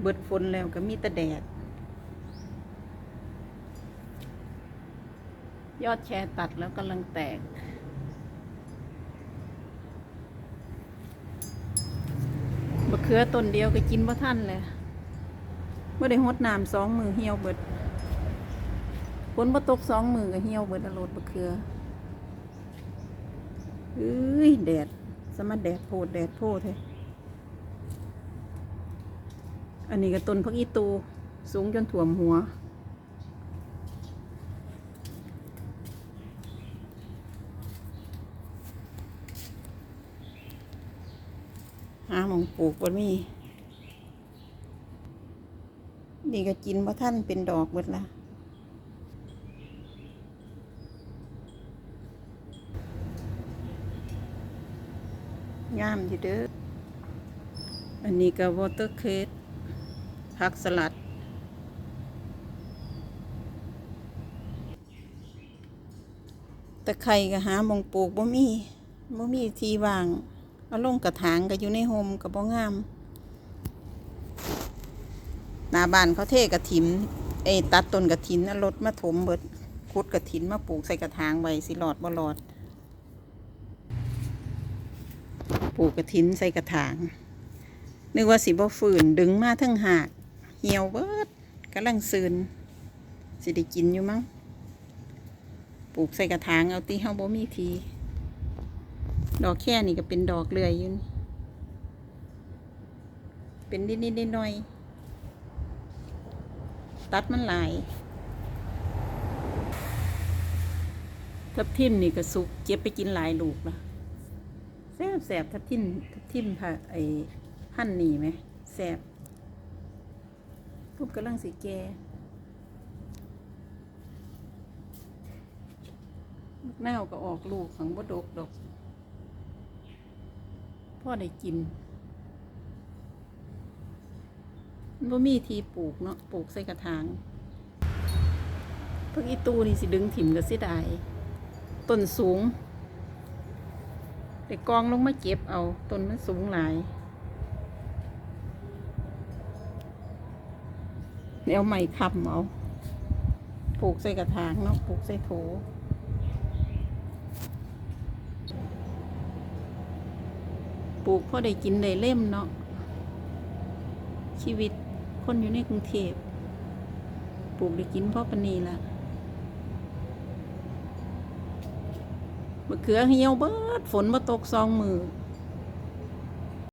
เบิดฝนแล้วก็มีแต่แดด ยอดแชร์ตัดแล้วกำลังแตก บะเขือต้นเดียวก็กินบ่ทันเลยเมื่อได้หดน้ำสองมือเหี่ยวเบิดฝนบ่ตกสองมือก็เหี่ยวเบิดอรดบะเขือเอ้ยแดดสมาแดดโพดแดดโพดเท อันนี้ก็ต้นพักอีตู สูงจนถ่วมหัว หาหมองปลูกบ่มีนี่ก็กินบ่ท่านเป็นดอกเบิดละงามอยู่เด้อ อันนี้ก็วอเตอร์เคส ผักสลัด ตะไคร่ก็หามองปลูกบ่มีบ่มีทีว่างเอาลงกระถางก็อยู่ในโฮมก็บ่งามหน้าบ้านเขาเทกระถินเอตัดต้นกระถินนะรถมาถมเบิดขุดกระถินมาปลูกใส่กระถางไว้สิหลอดบ่หลอดปลูกกระถินใส่กระถางนึกว่าสิบ่ฝืนดึงมาทั้งหาก เหี่ยวเบิดกำลังซืนสิได้กินอยู่มั้งปลูกใส่กระถางเอาตีเฮาบ่มีที ดอกแค่นี่ก็เป็นดอกเลื่อยอยืนเป็นนิดนิดๆหน่อยตัดมันหลายทับทิมนี่ก็สุกเจ็บไปกินหลายลูกละแซ่บแสบทับทิมทับทิมผ่าไอ้พันนี่ไหมแสบ ทุบกำลังสีแก่มักนาวก็ออกลูกของบดกดอก พ่อได้กินมันบ่มีทีปลูกเนาะปลูกใส่กระถางพักอีตูนี่สิดึงถิ่มก็สีดายต้นสูงแต่กองลงมาเก็บเอาต้นมันสูงหลาย เดี๋ยวใหม่คำเอาปลูกใส่กระถางเนาะปลูกใส่โถปลูกพอได้กินได้เล่มเนาะชีวิตคนอยู่ในกรุงเทพปลูกได้กินเพราะปานนีละมะเขือเหี่ยวเบิดฝนมาตกซองมือ